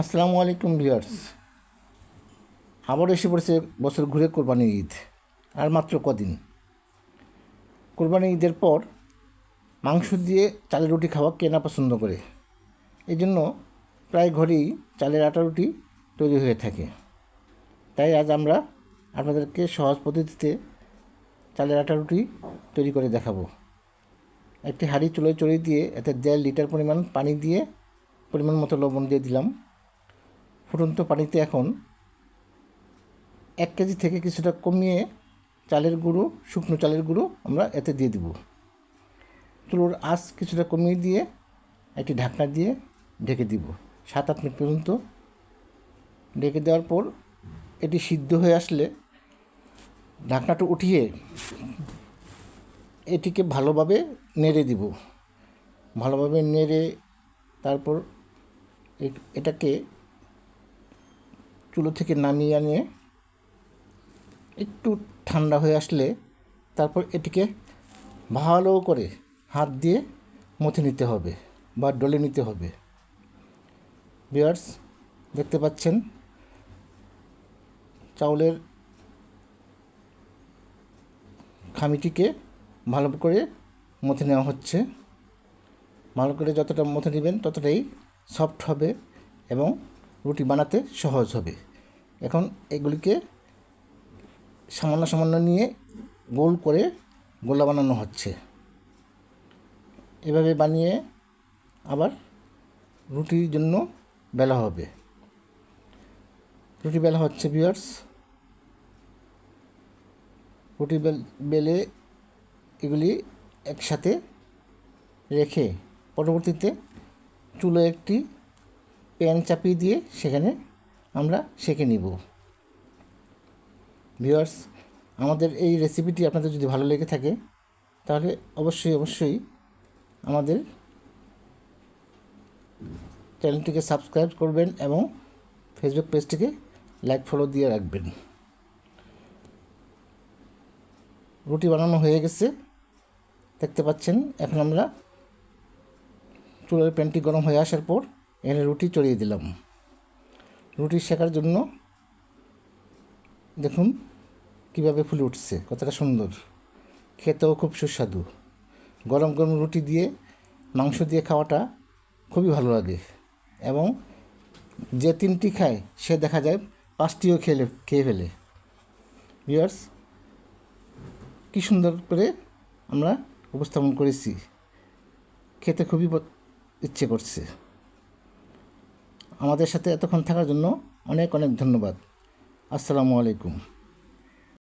আসসালামু আলাইকুম ভিউয়ার্স। আবার এসে পড়েছে বছর ঘুরে কোরবানি ঈদ, আর মাত্র কদিন। কোরবানি ঈদের পর মাংস দিয়ে চালের রুটি খাওয়া কেনা পছন্দ করে। এই জন্য প্রায় ঘরেই চালের আটা রুটি তৈরি হয়ে থাকে। তাই আজ আমরা আপনাদেরকে সহজ পদ্ধতিতে চালের আটা রুটি তৈরি করে দেখাবো। একটি হাঁড়ি চুলোয় চড়িয়ে দিয়ে এতে দেড় লিটার পরিমাণ পানি দিয়ে পরিমাণ মতো লবণ দিয়ে দিলাম। ফুটন্ত পানিতে এখন এক কেজি থেকে কিছুটা কমিয়ে চালের গুঁড়ো, শুকনো চালের গুঁড়ো আমরা এতে দিয়ে দিব। তুলোর আঁচ কিছুটা কমিয়ে দিয়ে একটি ঢাকনা দিয়ে ঢেকে দিব। সাত আট মিনিট পর্যন্ত ঢেকে দেওয়ার পর এটি সিদ্ধ হয়ে আসলে ঢাকনাটা উঠিয়ে এটিকে ভালোভাবে নেড়ে দিব। ভালোভাবে নেড়ে তারপর এটাকে চুলো থেকে নামিয়ে আনিয়ে একটু ঠান্ডা হয়ে আসলে তারপর এটিকে ভালো করে হাত দিয়ে মথে নিতে হবে বা ডলে নিতে হবে। বিয়ার্স দেখতে পাচ্ছেন চাউলের খামিটিকে ভালো করে মথে নেওয়া হচ্ছে। ভালো করে যতটা মথে নেবেন ততটাই সফট হবে এবং রুটি বানাতে সহজ হবে। এখন এগুলিকে সামান্য সামান্য নিয়ে গোল করে গোলা বানানো হচ্ছে। এভাবে বানিয়ে আবার রুটির জন্য বেলা হবে। রুটি বেলা হচ্ছে ভিউয়ার্স রুটি বেল, বেলে এগুলি একসাথে রেখে পরবর্তীতে চুলো একটি প্যান চাপিয়ে দিয়ে সেখানে আমরা সেঁকে নিব। ভিউয়ার্স, আমাদের এই রেসিপিটি আপনাদের যদি ভালো লেগে থাকে, তাহলে অবশ্যই অবশ্যই আমাদের চ্যানেলটিকে সাবস্ক্রাইব করবেন এবং ফেসবুক পেজটিকে লাইক ফলো দিয়ে রাখবেন। রুটি বানানো হয়ে গেছে। দেখতে পাচ্ছেন, এখন আমরা চুলার প্যানটি গরম হয়ে আসার পর এখানে রুটি চড়িয়ে দিলাম। রুটি শেখার জন্য দেখুন কীভাবে ফুলে উঠছে, কতটা সুন্দর। খেতেও খুব সুস্বাদু। গরম গরম রুটি দিয়ে, মাংস দিয়ে খাওয়াটা খুবই ভালো লাগে এবং যে তিনটি খায়, সে দেখা যায় পাঁচটিও খেলে খেয়ে ফেলে। ভিউয়ার্স, কী সুন্দর করে আমরা উপস্থাপন করেছি। খেতে খুবই ইচ্ছে করছে। আমাদের সাথে এতক্ষণ থাকার জন্য অনেক অনেক ধন্যবাদ। আসসালামু আলাইকুম।